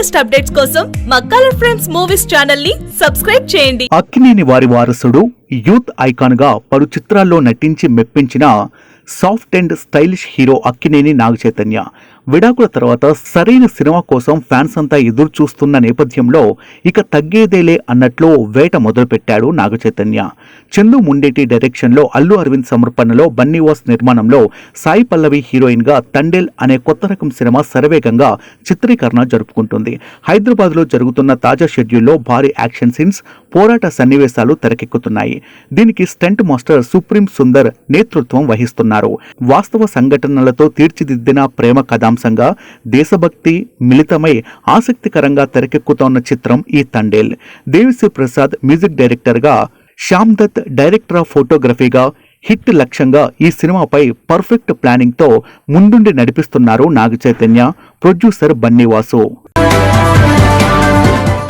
Latest updates కోసం మా colour friends movies ఛానల్ని సబ్స్క్రైబ్ చేయండి. అక్కినేని వారి వారసుడు యూత్ ఐకాన్గా పలు చిత్రాల్లో నటించి మెప్పించిన soft and stylish hero Akkineni Nagachaitanya. విడాకుల తర్వాత సరైన సినిమా కోసం ఫ్యాన్స్ అంతా ఎదురు చూస్తున్న నేపథ్యంలో ఇక తగ్గేదేలే అన్నట్లు వేట మొదలుపెట్టాడు నాగ చైతన్య చందు ముండేటి డైరెక్షన్లో అల్లు అరవింద్ సమర్పణలో బన్నీవాస్ నిర్మాణంలో సాయి పల్లవి హీరోయిన్గా తండేల్ అనే కొత్త రకం సినిమా శరవేగంగా చిత్రీకరణ జరుపుకుంటుంది. హైదరాబాద్లో జరుగుతున్న తాజా షెడ్యూల్లో భారీ యాక్షన్ సీన్స్ పోరాట సన్నివేశాలు తెరకెక్కుతున్నాయి. దీనికి స్టంట్ మాస్టర్ సుప్రీం సుందర్ నేతృత్వం వహిస్తున్నారు. వాస్తవ సంఘటనలతో తీర్చిదిద్దిన ప్రేమ కథాంశంగా దేశభక్తి మిళితమై ఆసక్తికరంగా తెరకెక్కుతోన్న చిత్రం ఈ తండేల్. దేవిశ్రీ ప్రసాద్ మ్యూజిక్ డైరెక్టర్గా శ్యామ్ దత్ డైరెక్టర్ ఆఫ్ ఫోటోగ్రఫీగా హిట్ లక్ష్యంగా ఈ సినిమాపై పర్ఫెక్ట్ ప్లానింగ్తో ముందుండి నడిపిస్తున్నారు నాగ చైతన్య ప్రొడ్యూసర్ బన్నీవాసు.